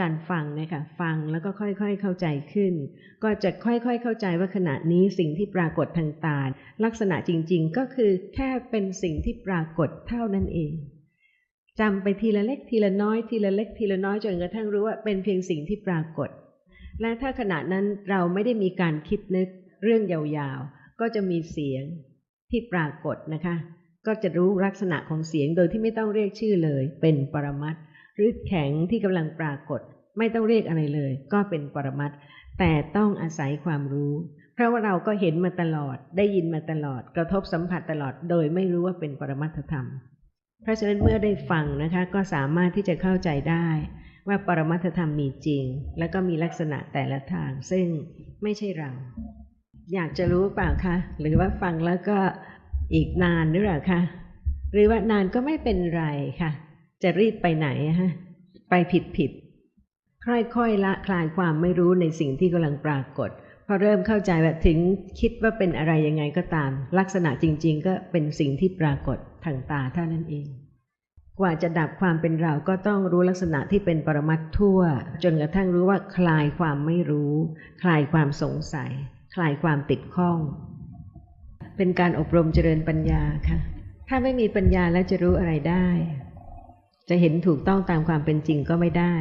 การฟังนะคะฟังแล้วก็ค่อยๆเข้าใจขึ้น ก็จะค่อยๆเข้าใจว่าขณะนี้สิ่งที่ปรากฏทางตาลักษณะจริง ๆ ก็คือแค่เป็นสิ่งที่ปรากฏเท่านั้นเองจำไปทีละเล็กทีละน้อยทีละเล็กทีละน้อยจนกระทั่งรู้ว่าเป็นเพียงสิ่งที่ปรากฏ และถ้าขณะนั้นเราไม่ได้มีการคิดนึกเรื่องยาวๆ ก็จะมีเสียงที่ปรากฏนะคะ ก็จะรู้ลักษณะของเสียงโดยที่ไม่ต้องเรียกชื่อเลย เป็นปรมัต หรือแข็งที่กำลังปรากฏ ไม่ต้องเรียกอะไรเลย ก็เป็นปรมัตแต่ต้องอาศัยความรู้ เพราะว่าเราก็เห็นมาตลอด ได้ยินมาตลอด กระทบสัมผัสตลอด โดยไม่รู้ว่าเป็นปรมัตธรรม เพราะฉะนั้นเมื่อได้ฟังนะคะ ก็สามารถที่จะเข้าใจได้ ว่าปรมัตธรรมมีจริง แล้วก็มีลักษณะแต่ละทาง ซึ่งไม่ใช่เรา อยากจะรู้เปล่าคะ หรือว่าฟังแล้วก็อีกนานหรือเปล่าคะ หรือว่านานก็ไม่เป็นไรค่ะ จะรีบไปไหนฮะ ไปผิดผิดค่อยๆละคลายความไม่รู้ในสิ่งที่กำลังปรากฏ พอเริ่มเข้าใจว่าถึงคิดว่าเป็นอะไรยังไงก็ตาม ลักษณะจริง ๆ ก็เป็นสิ่งที่ปรากฏทางตาเท่านั้นเอง กว่าจะดับความเป็นเราก็ต้องรู้ลักษณะที่เป็นปรมัตทั่ว จนกระทั่งรู้ว่าคลายความไม่รู้ คลายความสงสัย คลายความติดข้อง เป็นการอบรมเจริญปัญญาค่ะ ถ้าไม่มีปัญญาแล้วจะรู้อะไรได้ จะเห็นถูกต้องตามความเป็นจริงก็ไม่ได้